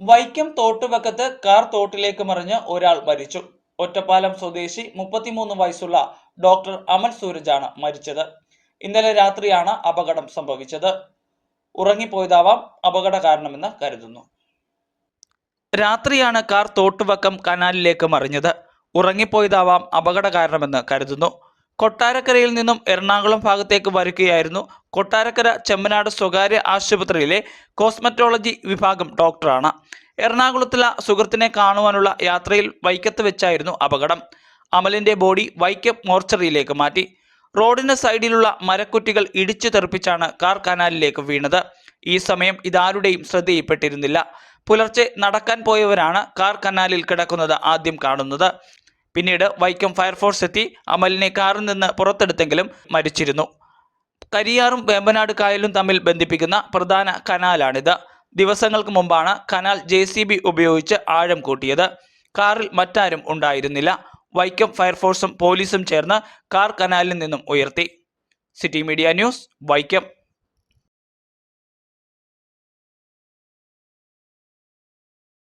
Vaikom തോട്ടുവക്കത്ത് car തോട്ടിലേക്ക് മറിഞ്ഞ് ഒരാൾ മരിച്ചു. ഒറ്റപ്പാലം സ്വദേശി മുപ്പത്തിമൂന്ന് വയസ്സുള്ള ഡോക്ടർ അമൽ സൂരജാണ് മരിച്ചത്. ഇന്നലെ രാത്രിയാണ് അപകടം സംഭവിച്ചത്. ഉറങ്ങിപ്പോയതാവാം അപകട കാരണമെന്ന് കരുതുന്നു. രാത്രിയാണ് കാർ തോട്ടുവക്കം കനാലിലേക്ക് മറിഞ്ഞത്. ഉറങ്ങിപ്പോയതാവാം അപകട കാരണമെന്ന് കരുതുന്നു. കൊട്ടാരക്കരയിൽ നിന്നും എറണാകുളം ഭാഗത്തേക്ക് വരികയായിരുന്നു കൊട്ടാരക്കര ചെമ്മനാട് സ്വകാര്യ ആശുപത്രിയിലെ കോസ്മറ്റോളജി വിഭാഗം ഡോക്ടറാണ്. എറണാകുളത്തിലെ സുഹൃത്തിനെ കാണുവാനുള്ള യാത്രയിൽ വൈക്കത്ത് വെച്ചായിരുന്നു അപകടം. അമലിന്റെ ബോഡി വൈക്കം മോർച്ചറിയിലേക്ക് മാറ്റി. റോഡിന് സൈഡിലുള്ള മരക്കുറ്റികൾ ഇടിച്ചു തെറിപ്പിച്ചാണ് കാർ കനാലിലേക്ക് വീണത്. ഈ സമയം ഇതാരുടെയും ശ്രദ്ധയിൽപ്പെട്ടിരുന്നില്ല. പുലർച്ചെ നടക്കാൻ പോയവരാണ് കാർ കനാലിൽ കിടക്കുന്നത് ആദ്യം കാണുന്നത്. പിന്നീട് വൈക്കം ഫയർഫോഴ്സ് എത്തി അമലിനെ കാറിൽ നിന്ന് പുറത്തെടുത്തെങ്കിലും മരിച്ചിരുന്നു. കരിയാറും വേമ്പനാട് കായലും തമ്മിൽ ബന്ധിപ്പിക്കുന്ന പ്രധാന കനാലാണിത്. ദിവസങ്ങൾക്ക് മുമ്പാണ് കനാൽ ജെ ഉപയോഗിച്ച് ആഴം കൂട്ടിയത്. കാറിൽ മറ്റാരും ഉണ്ടായിരുന്നില്ല. വൈക്കം ഫയർഫോഴ്സും പോലീസും ചേർന്ന് കാർ കനാലിൽ നിന്നും ഉയർത്തി. City media news Vaikom.